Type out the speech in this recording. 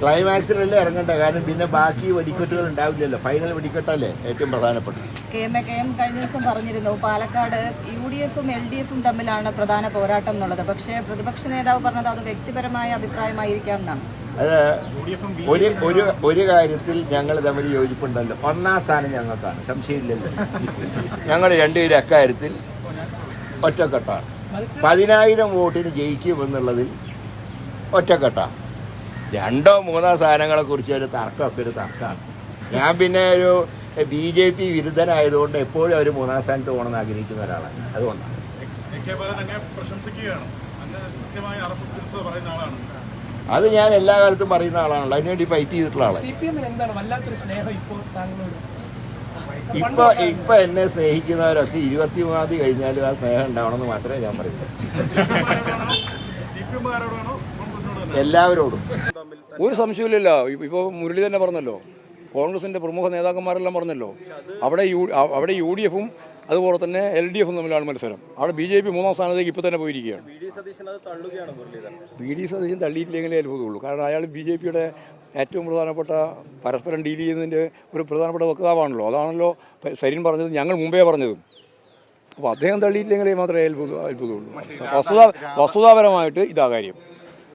ക്ലൈമാക്സിലല്ലേ ഇറങ്ങണ്ട? കാരണം പിന്നെ ബാക്കി വെടിക്കെട്ടുകൾ ഉണ്ടാവില്ലല്ലോ. ഫൈനൽ വെടിക്കെട്ടല്ലേ ഏറ്റവും പ്രധാനപ്പെട്ടത്. K M A K M കഴിഞ്ഞ ദിവസം പറഞ്ഞിരുന്നു പാലക്കാട് യു ഡി എഫും എൽ ഡി എഫും തമ്മിലാണ് പ്രധാന പോരാട്ടം എന്നുള്ളത്. പക്ഷേ പ്രതിപക്ഷ നേതാവ് പറഞ്ഞത് അത് വ്യക്തിപരമായ അഭിപ്രായമായിരിക്കാം എന്നാണ് അത് ഒരു ഒരു ഒരു കാര്യത്തിൽ ഞങ്ങൾ തമ്മിൽ യോജിപ്പുണ്ടല്ലോ. ഒന്നാം സ്ഥാനം ഞങ്ങൾക്കാണ്. സംശയമില്ലല്ലോ. ഞങ്ങൾ രണ്ടുപേരും അക്കാര്യത്തിൽ ഒറ്റക്കെട്ടാണ്. പതിനായിരം വോട്ടിന് ജയിക്കുമെന്നുള്ളതിൽ ഒറ്റക്കെട്ടാണ് രണ്ടോ മൂന്നോ സാധനങ്ങളെ കുറിച്ച് ഒരു തർക്കമൊക്കെ ഒരു തർക്കമാണ് ഞാൻ പിന്നെ ഒരു ബി ജെ പി വിരുദ്ധനായതുകൊണ്ട് എപ്പോഴും അവർ മൂന്നാം സ്ഥാനത്ത് പോകണമെന്ന് ആഗ്രഹിക്കുന്ന ഒരാളാണ്. അതുകൊണ്ടാണ്. അത് ഞാൻ എല്ലാ കാലത്തും പറയുന്ന ആളാണല്ലോ. അതിനുവേണ്ടി ഫൈറ്റ് ചെയ്തിട്ടുള്ള ആളാണ്. സി എന്താണ് വല്ലാത്തൊരു സ്നേഹം ഇപ്പോൾ താങ്കളോട്? ഇപ്പൊ ഇപ്പൊ എന്നെ സ്നേഹിക്കുന്നവരൊക്കെ ഇരുപത്തിമൂന്നാം തീയതി കഴിഞ്ഞാലും ആ സ്നേഹം ഉണ്ടാവണമെന്ന് മാത്രമേ ഞാൻ പറയുള്ളൂ. എല്ലാവരോടും. ഒരു സംശയമില്ലല്ലോ ഇപ്പോൾ മുരളി തന്നെ പറഞ്ഞല്ലോ. കോൺഗ്രസിന്റെ പ്രമുഖ നേതാക്കന്മാരെല്ലാം പറഞ്ഞല്ലോ. അവിടെ യു അവിടെ യു ഡി എഫും അതുപോലെ തന്നെ എൽ ഡി എഫും തമ്മിലാണ് മത്സരം. അവിടെ ബി ജെ പി മൂന്നാം സ്ഥാനത്തേക്ക് ഇപ്പോൾ തന്നെ പോയിരിക്കുകയാണ്. ബി ഡി സതീശൻ തള്ളിയിട്ടില്ലെങ്കിലേ അത്ഭുതമുള്ളൂ. കാരണം അയാൾ ബി ജെ പിയുടെ ഏറ്റവും പ്രധാനപ്പെട്ട പരസ്പരം ഡീൽ ചെയ്യുന്നതിന്റെ ഒരു പ്രധാനപ്പെട്ട വക്താവാണല്ലോ. അതാണല്ലോ സരിൻ പറഞ്ഞത് ഞങ്ങൾ മുമ്പേ പറഞ്ഞതും. അപ്പോൾ അദ്ദേഹം തള്ളിയിട്ടില്ലെങ്കിലേ മാത്രമേ അത്ഭുത അത്ഭുതമുള്ളൂ. വസ്തുത വസ്തുതാപരമായിട്ട് ഇതാ കാര്യം.